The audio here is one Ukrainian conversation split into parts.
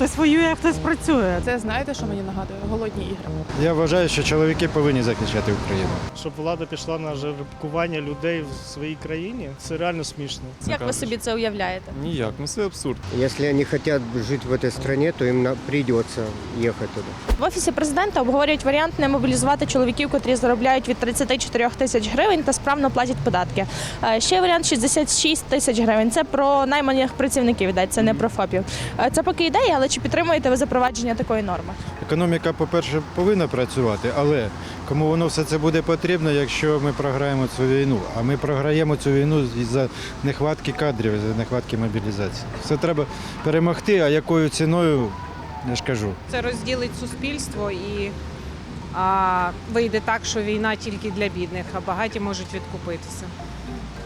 Хтось воює, а хтось працює. Це знаєте, що мені нагадує? Голодні ігри. Я вважаю, що чоловіки повинні захищати Україну. Щоб влада пішла на жеребкування людей в своїй країні, це реально смішно. Як ви собі це уявляєте? Ніяк, ну це абсурд. Если они хотят жить в этой стране, то им на- придется ехать туда. В офісі президента обговорюють варіант не мобілізувати чоловіків, котрі заробляють від 34 тисяч гривень та справно платять податки. Е, Ще варіант 66 тисяч гривень. Це про найманих працівників йдеться, не про ФОПів. Е, Це поки ідея, але чи підтримуєте ви запровадження такої норми? Економіка, по-перше, повинна працювати, але кому воно все це буде потрібно, якщо ми програємо цю війну? А ми програємо цю війну із-за нехватки кадрів, із-за нехватки мобілізації. Все треба перемогти, а якою ціною, я ж кажу. Це розділить суспільство і а, вийде так, що війна тільки для бідних, а багаті можуть відкупитися.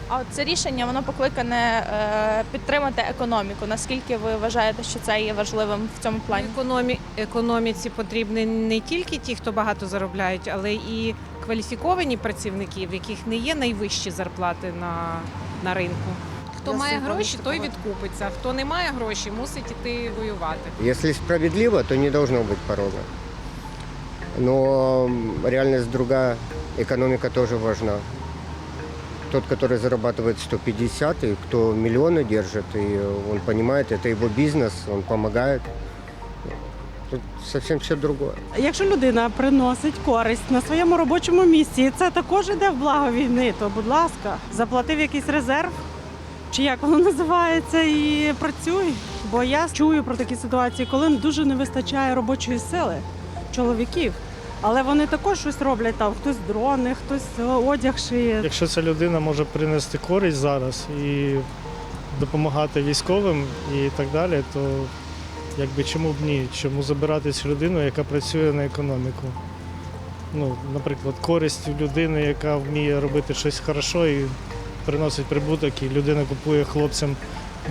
А от це рішення воно покликане е, підтримати економіку. Наскільки ви вважаєте, що це є важливим в цьому плані? Економі... Економіці потрібні не тільки ті, хто багато заробляють, але і кваліфіковані працівники, в яких не є найвищі зарплати на, на ринку. Хто Я має гроші, той відкупиться. Хто не має гроші, мусить іти воювати. Если справедливо, то не должно быть порога. Но м, реальность другая, экономика тоже важна Тот, который зарабатывает 150, и кто миллионы держит, и он понимает, это его бизнес, он помогает. Тут совсем все другое. Якщо людина приносить користь на своєму робочому місці, і це також іде в благо війни, то будь ласка, заплатив якийсь резерв, чи як воно називається, і працюй. Бо я чую про такі ситуації, коли дуже не вистачає робочої сили чоловіків. Але вони також щось роблять там, хтось дрони, хтось е, одяг шиє. Якщо ця людина може принести користь зараз і допомагати військовим і так далі, то якби чому б ні? Чому забирати цю людину, яка працює на економіку? Ну, наприклад, користь людини, яка вміє робити щось хорошо і приносить прибуток, і людина купує хлопцям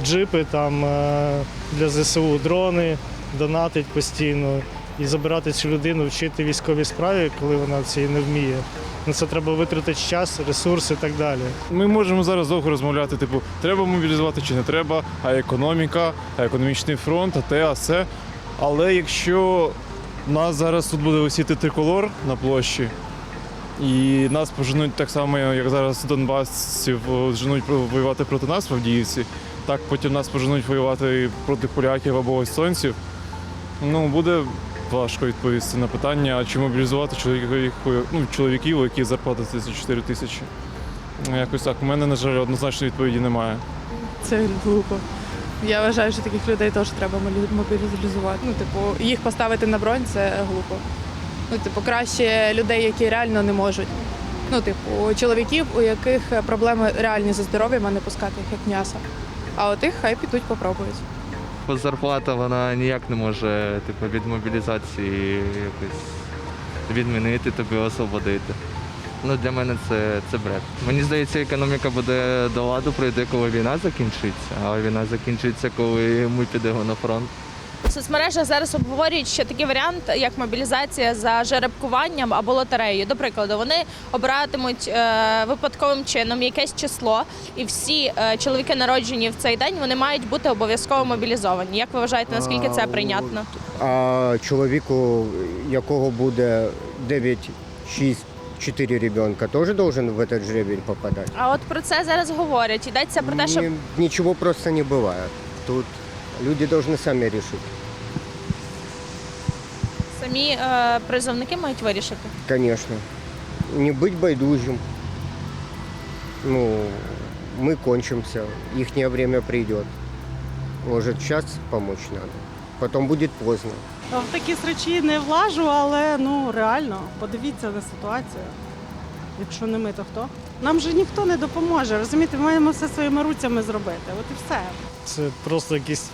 джипи там е, для ЗСУ дрони, донатить постійно. І забирати цю людину, вчити військовій справі, коли вона цієї не вміє. На це треба витратити час, ресурси і так далі. Ми можемо зараз довго розмовляти, типу, треба мобілізувати чи не треба, а економіка, а економічний фронт, а те, а все. Але якщо нас зараз тут буде висіти триколор на площі, і нас поженуть так само, як зараз донбасців женуть воювати проти нас в так потім нас поженуть воювати проти поляків або естонців, ну буде важко відповісти на питання, чи мобілізувати чоловіків, ну, чоловіків, яких зарплата 34 тисячі. Ну, Якось так. У мене, на жаль, однозначної відповіді немає. Це глупо. Я вважаю, що таких людей теж треба мобілізувати. Ну, типу, їх поставити на бронь це глупо. Ну, типу, краще людей, які реально не можуть. Ну, типу, чоловіків, у яких проблеми реальні зі здоров'ям, а не пускати їх як м'ясо. А от їх хай підуть, попробують. Зарплата вона ніяк не може типу, від мобілізації якось відмінити, тобі освободити. Ну, для мене це, це бред. Мені здається, економіка буде до ладу, прийде, коли війна закінчиться, а війна закінчиться, коли ми підемо на фронт. В соцмережах зараз обговорюють ще такий варіант, як мобілізація за жеребкуванням або лотереєю. До прикладу, вони обиратимуть е, випадковим чином якесь число, і всі е, чоловіки, народжені в цей день, вони мають бути обов'язково мобілізовані. Як ви вважаєте, наскільки це прийнятно? А чоловіку, якого буде 9, 6, 4 ребенка, тоже должен в этот жребень попадать? А от про це зараз говорять. Йдеться про те, що Ни- Ничего просто не бывает. Тут люди должны сами решить. самі е, призовники мають вирішити. Конечно. Не быть байдужим. Ну, мы кончимся, ихнее время придет. Может, сейчас помочь надо. Потом будет поздно. В такі срачі не влажу, але ну реально подивіться на ситуацію. Якщо не ми, то хто? Нам же ніхто не допоможе. Розумієте, ми маємо все своїми руцями зробити. От і все. Це просто якийсь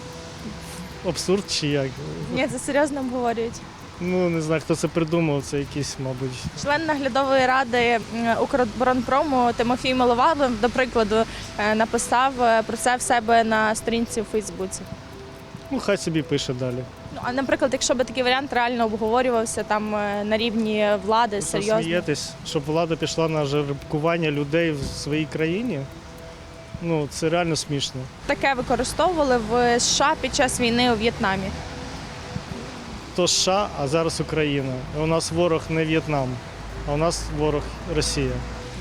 абсурд чи як. Ні, це серйозно обговорюють. Ну не знаю, хто це придумав, це якийсь, мабуть. Член наглядової ради Укроборонпрому Тимофій Миловалов, до прикладу, е, написав е, про це в себе на сторінці у Фейсбуці. Ну, хай собі пише далі. Ну а наприклад, якщо би такий варіант реально обговорювався там е, на рівні влади, Ви серйозно. смієтесь, щоб влада пішла на жеребкування людей в своїй країні. Ну, це реально смішно. Таке використовували в США під час війни у В'єтнамі. то США, а зараз Україна. У нас ворог не В'єтнам, а у нас ворог Росія.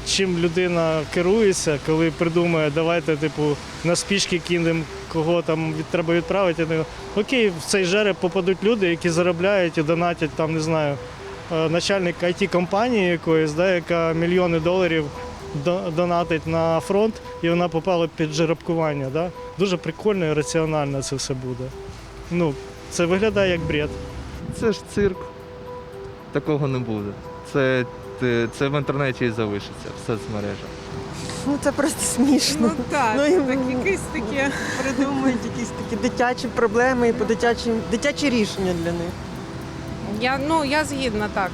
Чим людина керується, коли придумає, давайте, типу, на спішки кинемо, кого там від, треба відправити. Ну, Окей, в цей жереб попадуть люди, які заробляють і донатять там, не знаю, е, начальник it компанії якоїсь, да, яка мільйони доларів до- донатить на фронт, і вона попала під жеребкування. Да? Дуже прикольно і раціонально це все буде. Ну, це виглядає як бред. Це ж цирк. Такого не буде. Це, це, це в інтернеті і залишиться, в соцмережах. Ну це просто смішно. Ну так, Ну, і- так якесь таке. Придумують якісь такі дитячі проблеми і по дитячі, дитячі рішення для них. Я ну я згідна так.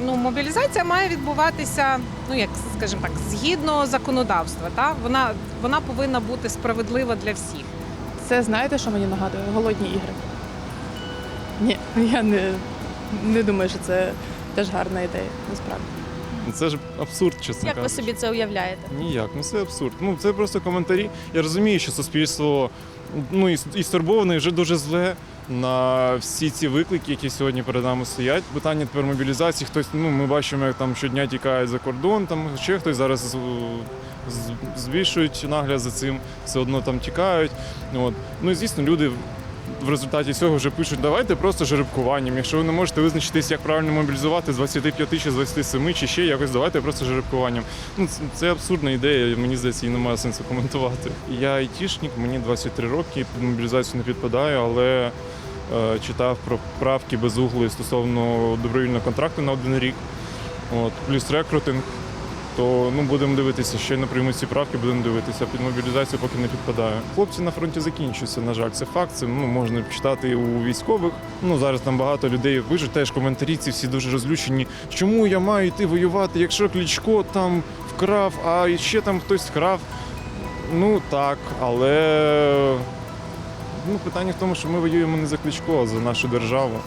Ну, мобілізація має відбуватися, ну як скажімо так, згідно законодавства. Та вона вона повинна бути справедлива для всіх. Це знаєте, що мені нагадує? Голодні ігри. Ні, я не, не думаю, що це теж гарна ідея, насправді. Це ж абсурд, чесно Як ви собі це уявляєте? Ніяк, ну це абсурд. Ну це просто коментарі. Я розумію, що суспільство ну і, і стурбоване і вже дуже зле на всі ці виклики, які сьогодні перед нами стоять. Питання тепер мобілізації. Хтось, ну ми бачимо, як там щодня тікають за кордон, там ще хтось зараз з- збільшують нагляд за цим, все одно там тікають. От. Ну і звісно, люди. В результаті цього вже пишуть, давайте просто жеребкуванням. Якщо ви не можете визначитись, як правильно мобілізувати з 25 чи з 27, чи ще якось, давайте просто жеребкуванням. Ну, це, абсурдна ідея, мені здається, її немає сенсу коментувати. Я айтішник, мені 23 роки, під мобілізацію не підпадаю, але е, читав про правки безуглої стосовно добровільного контракту на один рік, от, плюс рекрутинг. То ну будемо дивитися, ще не приймуть ці правки, будемо дивитися. Під мобілізацію поки не підпадаю. Хлопці на фронті закінчуються. На жаль, це факт. Це ну можна читати і у військових. Ну зараз там багато людей пишуть теж коментарі. Ці всі дуже розлючені. Чому я маю йти воювати, якщо Кличко там вкрав, а ще там хтось вкрав. Ну так, але ну питання в тому, що ми воюємо не за Кличко, а за нашу державу.